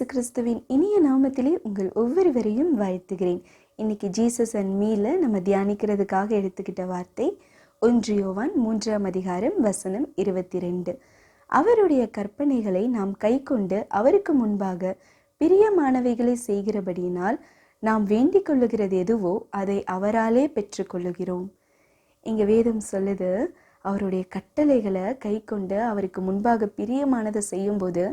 இயேசு கிறிஸ்துவின் இனிய நாமத்திலே உங்கள் ஒவ்வொருவரையும் வாழ்த்துகிறேன். இன்னைக்கு ஜீசஸ் அண்ட் மீல நம்ம தியானிக்கிறதுக்காக எடுத்துக்கிட்ட வார்த்தை ஒன்று யோவான் மூன்றாம் அதிகாரம் வசனம் இருபத்தி ரெண்டு அவருடைய கற்பனைகளை நாம் கைக்கொண்டு அவருக்கு முன்பாக பிரியமானவைகளை செய்கிறபடியினால் நாம் வேண்டிக் கொள்ளுகிறது எதுவோ அதை அவராலே பெற்றுக்கொள்ளுகிறோம் இங்கே வேதம் சொல்லுது அவருடைய கட்டளைகளை கை கொண்டு அவருக்கு முன்பாக பிரியமானதை செய்யும்போது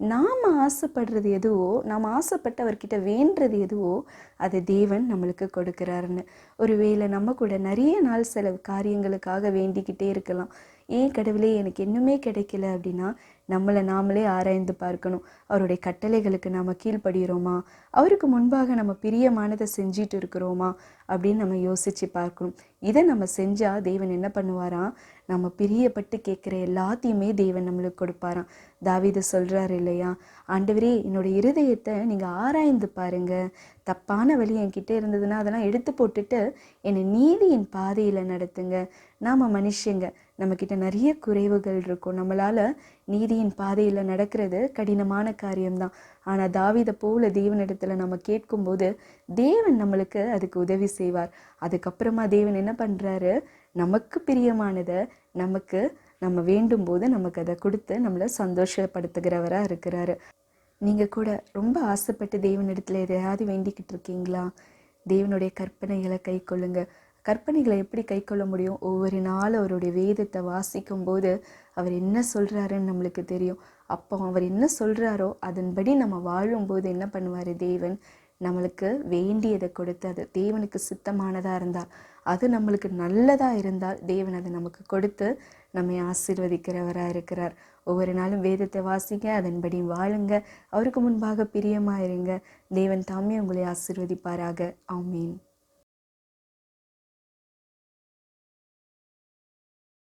நாம் ஆசைப்படுறது எதுவோ நாம் ஆசைப்பட்டு அவர்கிட்ட வேண்டுறது எதுவோ அதை தேவன் நம்மளுக்கு கொடுக்குறாருன்னு. ஒருவேளை நம்ம கூட நிறைய நாள் சில காரியங்களுக்காக வேண்டிக்கிட்டே இருக்கலாம். ஏன் கடவுளே எனக்கு இன்னுமே கிடைக்கல அப்படின்னா நம்மளை நாமளே ஆராய்ந்து பார்க்கணும். அவருடைய கட்டளைகளுக்கு நாம் கீழ்ப்படுகிறோமா அவருக்கு முன்பாக நம்ம பிரியமானதை செஞ்சிட்டு இருக்கிறோமா? அப்படின்னு நம்ம யோசித்து பார்க்கணும். இதை நம்ம செஞ்சால் தேவன் என்ன பண்ணுவாராம் நம்ம பிரியப்பட்டு கேட்குற எல்லாத்தையுமே தேவன் நம்மளுக்கு கொடுப்பாராம். தாவித சொல்கிறாரு இல்லையா? ஆண்டவரே என்னோட இருதயத்தை நீங்கள் ஆராய்ந்து பாருங்கள் தப்பான வழி என்கிட்ட இருந்ததுன்னா அதெல்லாம் எடுத்து போட்டுட்டு என்னை நீதியின் பாதையில் நடத்துங்க. நாம் மனுஷங்க நம்மக்கிட்ட நிறைய குறைவுகள் இருக்கும். நம்மளால் நீதி நீதியின் பாதையில் நடக்கிறது கடினமான காரியம்தான். ஆனால் தாவிதை போல தேவனிடத்தில் நம்ம கேட்கும்போது தேவன் நம்மளுக்கு அதுக்கு உதவி செய்வார். அதுக்கப்புறமா தேவன் என்ன பண்ணுறாரு நமக்கு பிரியமானதை நமக்கு நம்ம வேண்டும் போது நமக்கு அதை கொடுத்து நம்மளை சந்தோஷப்படுத்துகிறவராக இருக்கிறாரு. நீங்கள் கூட ரொம்ப ஆசைப்பட்டு தேவனிடத்தில் எதையாவது வேண்டிக்கிட்டு இருக்கீங்களா? தேவனுடைய கற்பனைகளை கை கொள்ளுங்கள் கற்பனைகளை எப்படி கை கொள்ள முடியும்? ஒவ்வொரு நாளும் அவருடைய வேதத்தை வாசிக்கும் போது அவர் என்ன சொல்கிறாருன்னு நம்மளுக்கு தெரியும். அப்போ அவர் என்ன சொல்கிறாரோ அதன்படி நம்ம வாழும்போது என்ன பண்ணுவார் தேவன்? நம்மளுக்கு வேண்டியதை கொடுத்து அது தேவனுக்கு சித்தமானதாக இருந்தால் அது நம்மளுக்கு நல்லதாக இருந்தால் தேவன் அதை நமக்கு கொடுத்து நம்மை ஆசீர்வதிக்கிறவராக இருக்கிறார். ஒவ்வொரு நாளும் வேதத்தை வாசிங்க அதன்படி வாழுங்க. அவருக்கு முன்பாக பிரியமாக இருங்க. தேவன் தாமே உங்களை ஆசீர்வதிப்பாராக. ஆமீன்.